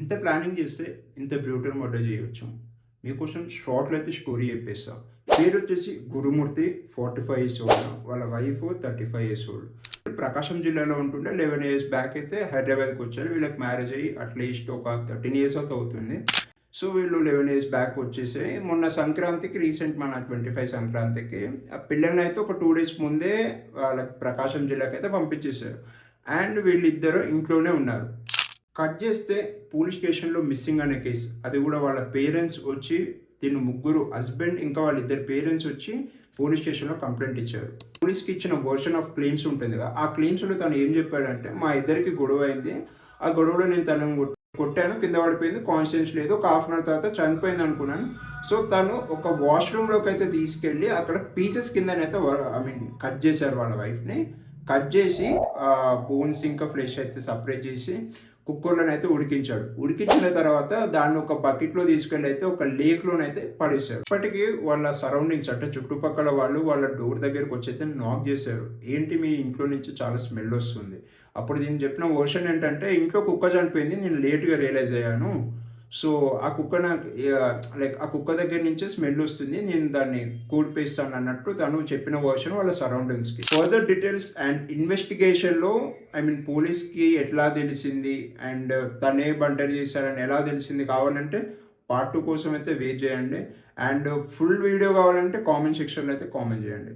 ఎంత ప్లానింగ్ చేస్తే ఇంత బ్యూటర్ మర్డర్ చేయవచ్చు మీకోసం షార్ట్లో అయితే స్టోరీ చెప్పేస్తా. పేరు వచ్చేసి Gurumurthy forty five years old వాళ్ళ wife thirty five years old Prakasam జిల్లాలో ఉంటుండే లెవెన్ ఇయర్స్ బ్యాక్ అయితే హైదరాబాద్కి వచ్చారు. వీళ్ళకి మ్యారేజ్ అయ్యి అట్లీస్ట్ ఒక థర్టీన్ ఇయర్స్ అయితే అవుతుంది. సో వీళ్ళు లెవెన్ ఇయర్స్ బ్యాక్ వచ్చేసి మొన్న సంక్రాంతికి రీసెంట్ మన ట్వంటీ ఫైవ్ సంక్రాంతికి ఆ పిల్లల్ని అయితే ఒక టూ డేస్ ముందే వాళ్ళకి ప్రకాశం జిల్లాకి అయితే పంపించేశారు. అండ్ వీళ్ళిద్దరు ఇంట్లోనే ఉన్నారు. కట్ చేస్తే పోలీస్ స్టేషన్లో మిస్సింగ్ అనే కేసు. అది కూడా వాళ్ళ పేరెంట్స్ వచ్చి దీని ముగ్గురు హస్బెండ్ ఇంకా వాళ్ళ ఇద్దరు పేరెంట్స్ వచ్చి పోలీస్ స్టేషన్లో కంప్లైంట్ ఇచ్చారు. పోలీస్కి ఇచ్చిన వర్షన్ ఆఫ్ క్లెయిమ్స్ ఉంటుంది కదా ఆ క్లెయిమ్స్లో తను ఏం చెప్పాడంటే మా ఇద్దరికి గొడవ అయింది. ఆ గొడవలో నేను తను కొట్టాను కింద పడిపోయింది కాన్షియన్స్ లేదు ఒక హాఫ్ అన్ అవర్ తర్వాత చనిపోయింది అనుకున్నాను. సో తను ఒక వాష్రూమ్లోకి అయితే తీసుకెళ్ళి అక్కడ పీసెస్ కిందనైతే ఐ మీన్ కట్ చేశారు వాళ్ళ వైఫ్ని. కట్ చేసి బోన్స్ ఇంకా ఫ్లెష్ అయితే సపరేట్ చేసి కుక్కర్లోనైతే అయితే ఉడికించాడు. ఉడికించిన తర్వాత దాన్ని ఒక బకెట్లో తీసుకెళ్ళి అయితే ఒక లేక్లోనైతే పడేశారు. ఇప్పటికీ వాళ్ళ సరౌండింగ్స్ అంటే చుట్టుపక్కల వాళ్ళు వాళ్ళ డోర్ దగ్గరికి వచ్చి అయితే నాక్ చేశారు. ఏంటి మీ ఇంట్లో నుంచి చాలా స్మెల్ వస్తుంది. అప్పుడు దీన్ని చెప్పిన ఓషన్ ఏంటంటే ఇంట్లో కుక్క చనిపోయింది నేను లేట్గా రియలైజ్ అయ్యాను. సో ఆ కుక్క నాకు లైక్ ఆ కుక్క దగ్గర నుంచే స్మెల్ వస్తుంది. నేను దాన్ని కూల్పేస్తాను అన్నట్టు తను చెప్పిన వర్షన్ వాళ్ళ సరౌండింగ్స్కి ఫర్దర్ డీటెయిల్స్ అండ్ ఇన్వెస్టిగేషన్లో ఐ మీన్ పోలీస్కి ఎట్లా తెలిసింది అండ్ తనే బంటర్ చేశారని ఎలా తెలిసింది కావాలంటే పార్ట్ టూ కోసం అయితే వెయిట్ చేయండి. అండ్ ఫుల్ వీడియో కావాలంటే కామెంట్ సెక్షన్లో అయితే కామెంట్ చేయండి.